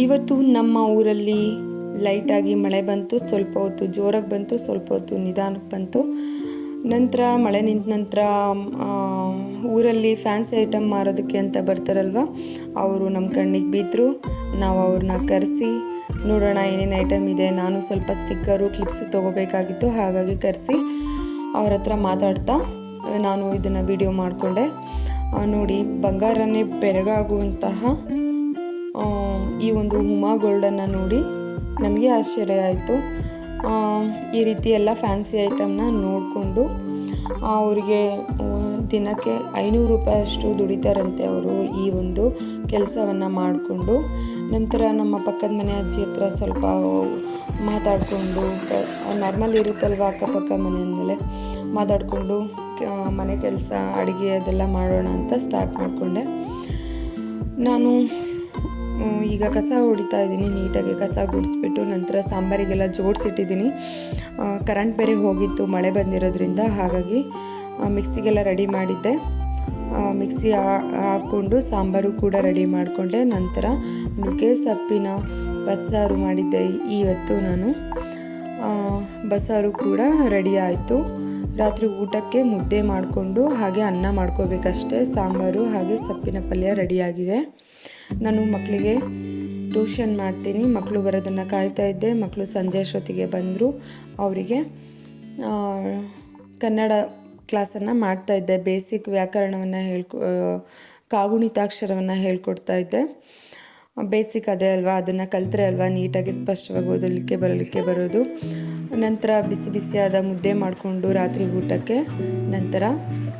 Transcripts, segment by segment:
ಇವತ್ತು ನಮ್ಮ ಊರಲ್ಲಿ ಲೈಟಾಗಿ ಮಳೆ ಬಂತು, ಸ್ವಲ್ಪ ಹೊತ್ತು ಜೋರಾಗಿ ಬಂತು, ಸ್ವಲ್ಪ ಹೊತ್ತು ನಿಧಾನಕ್ಕೆ ಬಂತು. ನಂತರ ಮಳೆ ನಿಂತ ನಂತರ ಊರಲ್ಲಿ ಫ್ಯಾನ್ಸಿ ಐಟಮ್ ಮಾರೋದಕ್ಕೆ ಅಂತ ಬರ್ತಾರಲ್ವ, ಅವರು ನಮ್ಮ ಕಣ್ಣಿಗೆ ಬಿದ್ದರು ನಾವು ಅವ್ರನ್ನ ಕರೆಸಿ, ನೋಡೋಣ ಏನೇನು ಐಟಮ್ ಇದೆ, ನಾನು ಸ್ವಲ್ಪ ಸ್ಟಿಕ್ಕರು, ಕ್ಲಿಪ್ಸ್ ತೊಗೋಬೇಕಾಗಿತ್ತು, ಹಾಗಾಗಿ ಕರೆಸಿ ಅವ್ರ ಹತ್ರ ಮಾತಾಡ್ತಾ, ನಾನು ಇದನ್ನು ವಿಡಿಯೋ ಮಾಡಿಕೊಂಡೆ. ನೋಡಿ, ಬಂಗಾರನೇ ಬೆರಗಾಗುವಂತಹ ಈ ಒಂದು ಹುಮಾ ಗೋಲ್ಡನ್ನು ನೋಡಿ ನನಗೆ ಆಶ್ಚರ್ಯ ಆಯಿತು. ಈ ರೀತಿ ಎಲ್ಲ ಫ್ಯಾನ್ಸಿ ಐಟಮ್ನ ನೋಡಿಕೊಂಡು ಅವರಿಗೆ ದಿನಕ್ಕೆ ಐನೂರು ರೂಪಾಯಿಯಷ್ಟು ದುಡಿತಾರಂತೆ ಅವರು ಈ ಒಂದು ಕೆಲಸವನ್ನು ಮಾಡಿಕೊಂಡು. ನಂತರ ನಮ್ಮ ಪಕ್ಕದ ಮನೆ ಅಜ್ಜಿ ಹತ್ರ ಸ್ವಲ್ಪ ಮಾತಾಡಿಕೊಂಡು ನಾರ್ಮಲ್ ಇರುತ್ತಲ್ವ ಅಕ್ಕಪಕ್ಕ ಮನೆ ಅಂದಮೇಲೆ, ಮಾತಾಡಿಕೊಂಡು ಮನೆ ಕೆಲಸ, ಅಡುಗೆ ಅದೆಲ್ಲ ಮಾಡೋಣ ಅಂತ ಸ್ಟಾರ್ಟ್ ಮಾಡಿಕೊಂಡೆ. ನಾನು ಈಗ ಕಸ ಹೊಡಿತಾ ಇದ್ದೀನಿ, ನೀಟಾಗಿ ಕಸ ಗುಡಿಸ್ಬಿಟ್ಟು ನಂತರ ಸಾಂಬಾರಿಗೆಲ್ಲ ಜೋಡಿಸಿಟ್ಟಿದ್ದೀನಿ. ಕರೆಂಟ್ ಬೇರೆ ಹೋಗಿತ್ತು, ಮಳೆ ಬಂದಿರೋದ್ರಿಂದ ಹಾಗಾಗಿ ಮಿಕ್ಸಿಗೆಲ್ಲ ರೆಡಿ ಮಾಡಿದ್ದೆ. ಮಿಕ್ಸಿ ಹಾಕ್ಕೊಂಡು ಸಾಂಬಾರು ಕೂಡ ರೆಡಿ ಮಾಡಿಕೊಂಡೆ. ನಂತರ ನುಗ್ಗೆ ಸೊಪ್ಪಿನ ಬಸ್ಸಾರು ಮಾಡಿದ್ದೆ ಇವತ್ತು ನಾನು. ಬಸ್ಸಾರು ಕೂಡ ರೆಡಿ ಆಯಿತು. ರಾತ್ರಿ ಊಟಕ್ಕೆ ಮುದ್ದೆ ಮಾಡಿಕೊಂಡು ಹಾಗೆ ಅನ್ನ ಮಾಡ್ಕೋಬೇಕಷ್ಟೇ. ಸಾಂಬಾರು ಹಾಗೆ ಸೊಪ್ಪಿನ ಪಲ್ಯ ರೆಡಿಯಾಗಿದೆ ನಾನು ಮಕ್ಕಳಿಗೆ ಟ್ಯೂಷನ್ ಮಾಡ್ತೀನಿ. ಮಕ್ಕಳು ಬರೋದನ್ನು ಕಾಯ್ತಾ ಇದ್ದೆ. ಮಕ್ಕಳು ಸಂಜೆ ಅಷ್ಟೊತ್ತಿಗೆ ಬಂದರು. ಅವರಿಗೆ ಕನ್ನಡ ಕ್ಲಾಸನ್ನು ಮಾಡ್ತಾ ಇದ್ದೆ. ಬೇಸಿಕ್ ವ್ಯಾಕರಣವನ್ನು ಹೇಳ್ಕೊ ಕಾಗುಣಿತಾಕ್ಷರವನ್ನು ಹೇಳ್ಕೊಡ್ತಾ ಇದ್ದೆ. ಬೇಸಿಕ್ ಅದೇ ಅಲ್ವಾ? ಅದನ್ನು ಕಲ್ತ್ರೆ ಅಲ್ವಾ? ನೀಟಾಗಿ ಸ್ಪಷ್ಟವಾಗಿ ಓದಲಿಕ್ಕೆ, ಬರಲಿಕ್ಕೆ ಬರೋದು. ನಂತರ ಬಿಸಿ ಬಿಸಿಯಾದ ಮುದ್ದೆ ಮಾಡಿಕೊಂಡು ರಾತ್ರಿ ಊಟಕ್ಕೆ ನಂತರ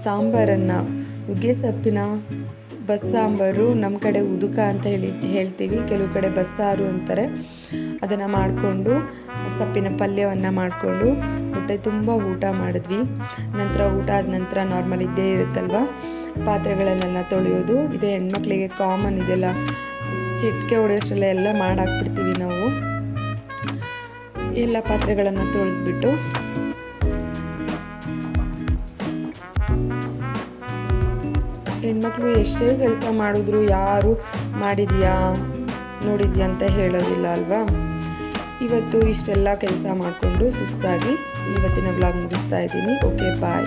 ಸಾಂಬಾರನ್ನು ನುಗ್ಗೆ ಸೊಪ್ಪಿನ ಬಸ್ಸಾಂಬಾರು ನಮ್ಮ ಕಡೆ ಉದುಕ ಅಂತ ಹೇಳಿ ಹೇಳ್ತೀವಿ. ಕೆಲವು ಕಡೆ ಬಸ್ಸಾರು ಅಂತಾರೆ. ಅದನ್ನು ಮಾಡಿಕೊಂಡು, ಸೊಪ್ಪಿನ ಪಲ್ಯವನ್ನು ಮಾಡಿಕೊಂಡು ಹೊಟ್ಟೆ ತುಂಬ ಊಟ ಮಾಡಿದ್ವಿ. ನಂತರ ಊಟ ಆದ ನಂತರ ನಾರ್ಮಲ್ ಇದ್ದೇ ಇರುತ್ತಲ್ವ? ಪಾತ್ರೆಗಳನ್ನೆಲ್ಲ ತೊಳೆಯೋದು. ಇದೆ ಹೆಣ್ಮಕ್ಳಿಗೆ ಕಾಮನ್ ಇದೆಲ್ಲ. ಚಿಟಿಕೆ ಹೊಡೆಯೋಷ್ಟರಲ್ಲೇ ಎಲ್ಲ ಮಾಡಾಕ್ಬಿಡ್ತೀವಿ ನಾವು. ಎಲ್ಲ ಪಾತ್ರೆಗಳನ್ನು ತೊಳೆದ್ಬಿಟ್ಟು ಹೆಣ್ಮಕ್ಳು ಎಷ್ಟೇ ಕೆಲಸ ಮಾಡಿದ್ರು ಯಾರು ಮಾಡಿದ್ಯಾ, ನೋಡಿದ್ಯಾ ಅಂತ ಹೇಳೋದಿಲ್ಲ ಅಲ್ವಾ? ಇವತ್ತು ಇಷ್ಟೆಲ್ಲ ಕೆಲಸ ಮಾಡಿಕೊಂಡು ಸುಸ್ತಾಗಿ ಇವತ್ತಿನ ವ್ಲಾಗ್ ಮುಗಿಸ್ತಾ ಇದ್ದೀನಿ. Okay bye